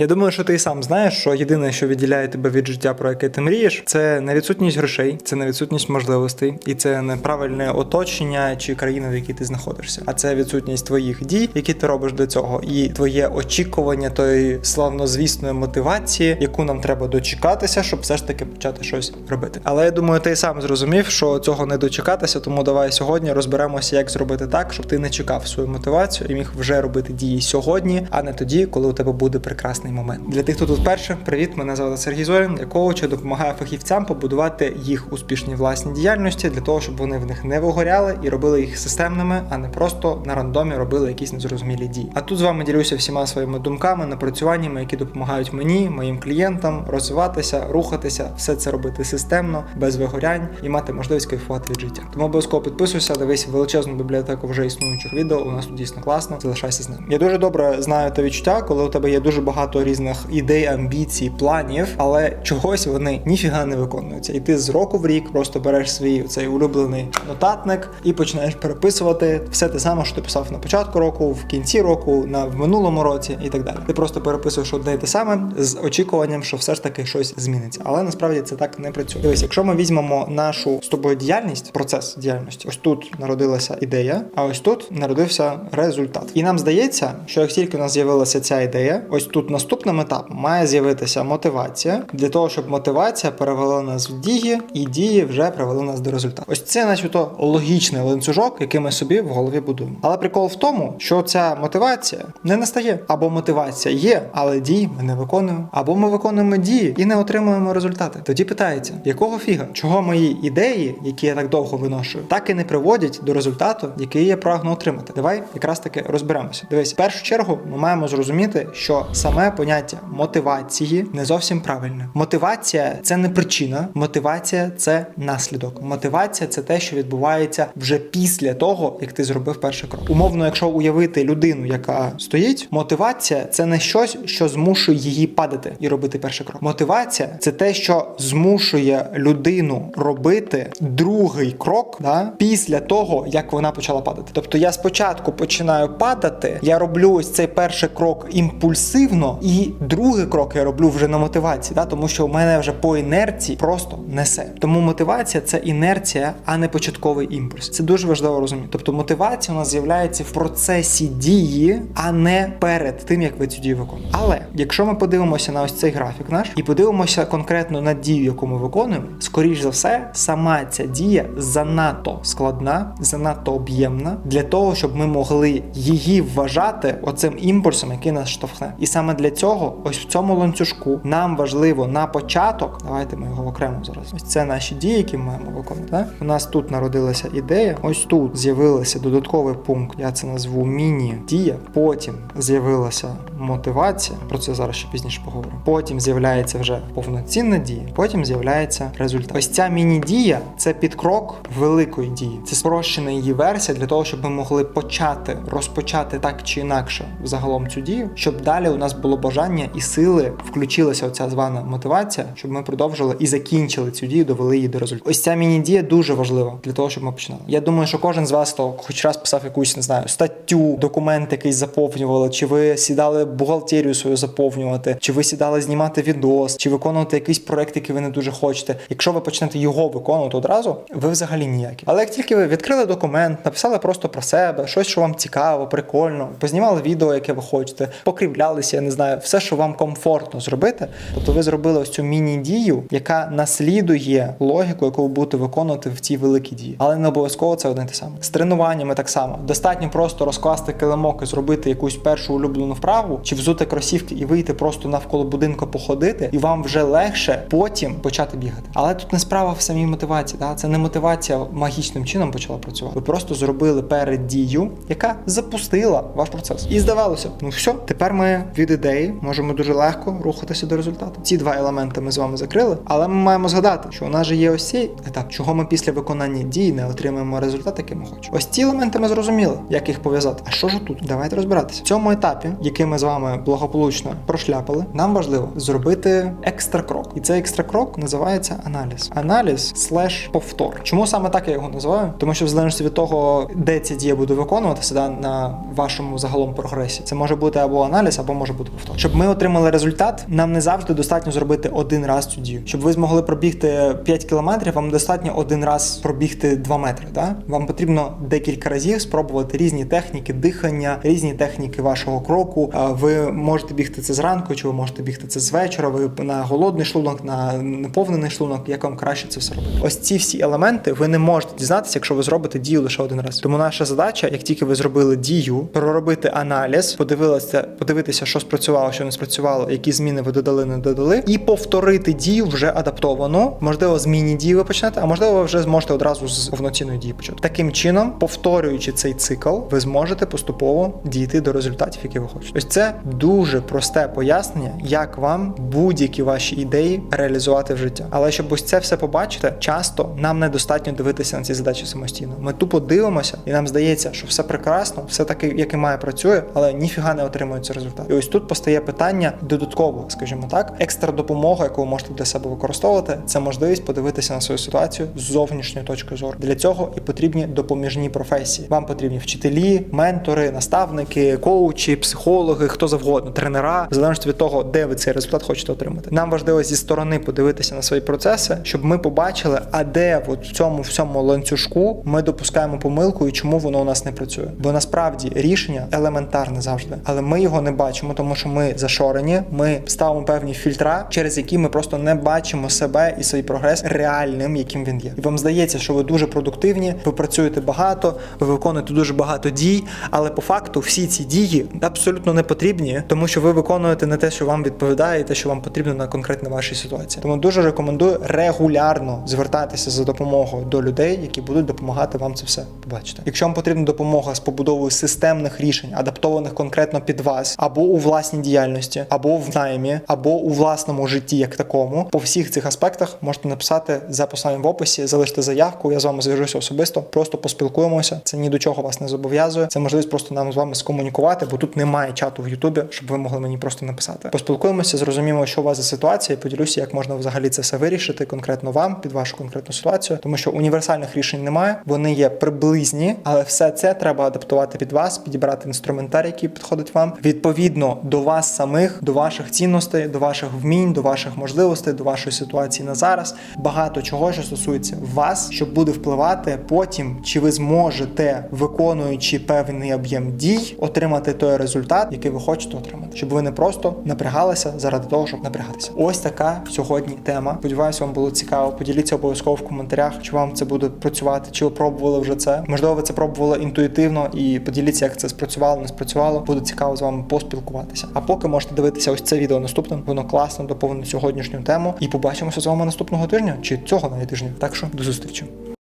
Я думаю, що ти і сам знаєш, що єдине, що відділяє тебе від життя, про яке ти мрієш, це не відсутність грошей, це не відсутність можливостей, і це не правильне оточення чи країна, в якій ти знаходишся, а це відсутність твоїх дій, які ти робиш до цього, і твоє очікування тої славнозвісної мотивації, яку нам треба дочекатися, щоб все ж таки почати щось робити. Але я думаю, ти і сам зрозумів, що цього не дочекатися, тому давай сьогодні розберемося, як зробити так, щоб ти не чекав свою мотивацію і міг вже робити дії сьогодні, а не тоді, коли у тебе буде прекрасний момент. Для тих, хто тут вперше, привіт, мене звати Сергій Зорін. Я коуч, я допомагаю фахівцям побудувати їх успішні власні діяльності для того, щоб вони в них не вигоряли і робили їх системними, а не просто на рандомі робили якісь незрозумілі дії. А тут з вами ділюся всіма своїми думками, напрацюваннями, які допомагають мені, моїм клієнтам розвиватися, рухатися, все це робити системно, без вигорянь і мати можливість кайфувати від життя. Тому обов'язково підписуйся, дивись величезну бібліотеку вже існуючих відео. У нас тут дійсно класно. Залишайся з нами. Я дуже добре знаю те відчуття, коли у тебе є дуже багато різних ідей, амбіцій, планів, але чогось вони ніфіга не виконуються. І ти з року в рік просто береш свій цей улюблений нотатник і починаєш переписувати все те саме, що ти писав на початку року, в кінці року, на в минулому році і так далі. Ти просто переписуєш одне і те саме з очікуванням, що все ж таки щось зміниться. Але насправді це так не працює. Дивись, якщо ми візьмемо нашу з тобою діяльність, процес діяльності, ось тут народилася ідея, а ось тут народився результат. І нам здається, що як тільки у нас з'явилася ця ідея, ось тут наступним етапом має з'явитися мотивація для того, щоб мотивація перевела нас в дії, і дії вже привели нас до результату. Ось це, начебто, логічний ланцюжок, який ми собі в голові будуємо. Але прикол в тому, що ця мотивація не настає. Або мотивація є, але дії ми не виконуємо, або ми виконуємо дії і не отримуємо результати. Тоді питається, якого фіга, чого мої ідеї, які я так довго виношую, так і не приводять до результату, який я прагну отримати. Давай якраз таки розберемося. Дивись, в першу чергу ми маємо зрозуміти, що саме поняття мотивації не зовсім правильне. Мотивація це не причина, мотивація це наслідок. Мотивація це те, що відбувається вже після того, як ти зробив перший крок. Умовно, якщо уявити людину, яка стоїть, мотивація це не щось, що змушує її падати і робити перший крок. Мотивація це те, що змушує людину робити другий крок да, після того, як вона почала падати. Тобто я спочатку починаю падати, я роблю ось цей перший крок імпульсивно, і другий крок я роблю вже на мотивації, да, тому що у мене вже по інерції просто несе. Тому мотивація це інерція, а не початковий імпульс. Це дуже важливо розуміти. Тобто мотивація у нас з'являється в процесі дії, а не перед тим, як ви цю дію виконуєте. Але якщо ми подивимося на ось цей графік наш і подивимося конкретно на дію, яку ми виконуємо, скоріш за все, сама ця дія занадто складна, занадто об'ємна для того, щоб ми могли її вважати оцим імпульсом, який нас штовхне. І саме для цього, ось в цьому ланцюжку, нам важливо на початок. Давайте ми його окремо зараз. Ось це наші дії, які ми маємо виконувати. Так? У нас тут народилася ідея. Ось тут з'явився додатковий пункт. Я це назву міні-дія. Потім з'явилася мотивація. Про це зараз ще пізніше поговоримо. Потім з'являється вже повноцінна дія. Потім з'являється результат. Ось ця міні-дія це підкрок великої дії. Це спрощена її версія для того, щоб ми могли почати розпочати так чи інакше загалом цю дію, щоб далі у нас було бажання і сили включилася оця звана мотивація, щоб ми продовжили і закінчили цю дію, довели її до результату. Ось ця міні-дія дуже важлива для того, щоб ми починали. Я думаю, що кожен з вас то хоч раз писав якусь, не знаю, статтю, документ якийсь заповнювали, чи ви сідали бухгалтерію свою заповнювати, чи ви сідали знімати відос, чи виконувати якийсь проект, який ви не дуже хочете. Якщо ви почнете його виконувати одразу, ви взагалі ніякі. Але як тільки ви відкрили документ, написали просто про себе, щось, що вам цікаво, прикольно, познімали відео, яке ви хочете, покрівлялися, я не знаю, все, що вам комфортно зробити. Тобто ви зробили ось цю міні-дію, яка наслідує логіку, яку ви будете виконувати в цій великій дії. Але не обов'язково це одне те саме. З тренуваннями так само. Достатньо просто розкласти килимок і зробити якусь першу улюблену вправу, чи взути кросівки і вийти просто навколо будинку походити, і вам вже легше потім почати бігати. Але тут не справа в самій мотивації. Да? Це не мотивація магічним чином почала працювати. Ви просто зробили переддію, яка запустила ваш процес. І здавалося, ну все, тепер ми від ідеї можемо дуже легко рухатися до результату. Ці два елементи ми з вами закрили, але ми маємо згадати, що у нас же є ось цей етап, чого ми після виконання дії не отримаємо результат, який ми хочемо. Ось ці елементи ми зрозуміли, як їх пов'язати. А що ж тут? Давайте розбиратися. В цьому етапі, який ми з вами благополучно прошляпали, нам важливо зробити екстра крок. І цей екстра крок називається аналіз. Аналіз слеш повтор. Чому саме так я його називаю? Тому що в залежності від того, де ця дія буде виконуватися да, на вашому загалом прогресі, це може бути або аналіз, або може бути повтор. Факту. Щоб ми отримали результат, нам не завжди достатньо зробити один раз цю дію. Щоб ви змогли пробігти 5 кілометрів, вам достатньо один раз пробігти 2 метри. Да? Вам потрібно декілька разів спробувати різні техніки дихання, різні техніки вашого кроку. Ви можете бігти це зранку, чи ви можете бігти це з вечора. Ви на голодний шлунок, на наповнений шлунок, як вам краще це все робити. Ось ці всі елементи ви не можете дізнатися, якщо ви зробите дію лише один раз. Тому наша задача, як тільки ви зробили дію, проробити аналіз, подивилися, подивитися, що спрацювало, що не спрацювало, які зміни ви додали, не додали, і повторити дію вже адаптовану. Можливо, з міні-дії ви почнете, а можливо, ви вже зможете одразу з повноцінної дії почати. Таким чином, повторюючи цей цикл, ви зможете поступово дійти до результатів, які ви хочете. Ось це дуже просте пояснення, як вам будь-які ваші ідеї реалізувати в життя. Але щоб ось це все побачити, часто нам недостатньо дивитися на ці задачі самостійно. Ми тупо дивимося, і нам здається, що все прекрасно, все таки, як і має працює, але ніфіга не отримується результат. І ось тут постає питання додатково, скажімо так, екстра допомога, яку ви можете для себе використовувати, це можливість подивитися на свою ситуацію з зовнішньої точки зору. Для цього і потрібні допоміжні професії. Вам потрібні вчителі, ментори, наставники, коучі, психологи, хто завгодно, тренера, в залежності від того, де ви цей результат хочете отримати. Нам важливо зі сторони подивитися на свої процеси, щоб ми побачили, а де в цьому всьому ланцюжку ми допускаємо помилку і чому воно у нас не працює. Бо насправді рішення елементарне завжди, але ми його не бачимо, тому що ми зашорені. Ми ставимо певні фільтра, через які ми просто не бачимо себе і свій прогрес реальним, яким він є. І вам здається, що ви дуже продуктивні, ви працюєте багато, ви виконуєте дуже багато дій, але по факту всі ці дії абсолютно не потрібні, тому що ви виконуєте не те, що вам відповідає, і те, що вам потрібно на конкретно вашій ситуації. Тому дуже рекомендую регулярно звертатися за допомогою до людей, які будуть допомагати вам це все побачити. Якщо вам потрібна допомога з побудовою системних рішень, адаптованих конкретно під вас, або у власній діяльності, або в наймі, або у власному житті, як такому, по всіх цих аспектах можете написати за посиланням в описі, залишити заявку. Я з вами зв'яжуся особисто, просто поспілкуємося. Це ні до чого вас не зобов'язує. Це можливість просто нам з вами скомунікувати, бо тут немає чату в Ютубі, щоб ви могли мені просто написати. Поспілкуємося, зрозуміємо, що у вас за ситуація, і поділюся, як можна взагалі це все вирішити конкретно вам під вашу конкретну ситуацію, тому що універсальних рішень немає, вони є приблизні, але все це треба адаптувати під вас, підібрати інструментарій, який підходить вам відповідно до вас самих, до ваших цінностей, до ваших вмінь, до ваших можливостей, до вашої ситуації на зараз. Багато чого, що стосується вас, що буде впливати потім, чи ви зможете, виконуючи певний об'єм дій, отримати той результат, який ви хочете отримати, щоб ви не просто напрягалися заради того, щоб напрягатися. Ось така сьогодні тема. Сподіваюся, вам було цікаво. Поділіться обов'язково в коментарях, чи вам це буде працювати, чи ви пробували вже це. Можливо, ви це пробували інтуїтивно і поділіться, як це спрацювало, не спрацювало. Буде цікаво з вами поспілкуватися. А поки можете дивитися ось це відео наступним. Воно класно доповнить сьогоднішню тему. І побачимося з вами наступного тижня чи цього навіть тижня. Так що до зустрічі.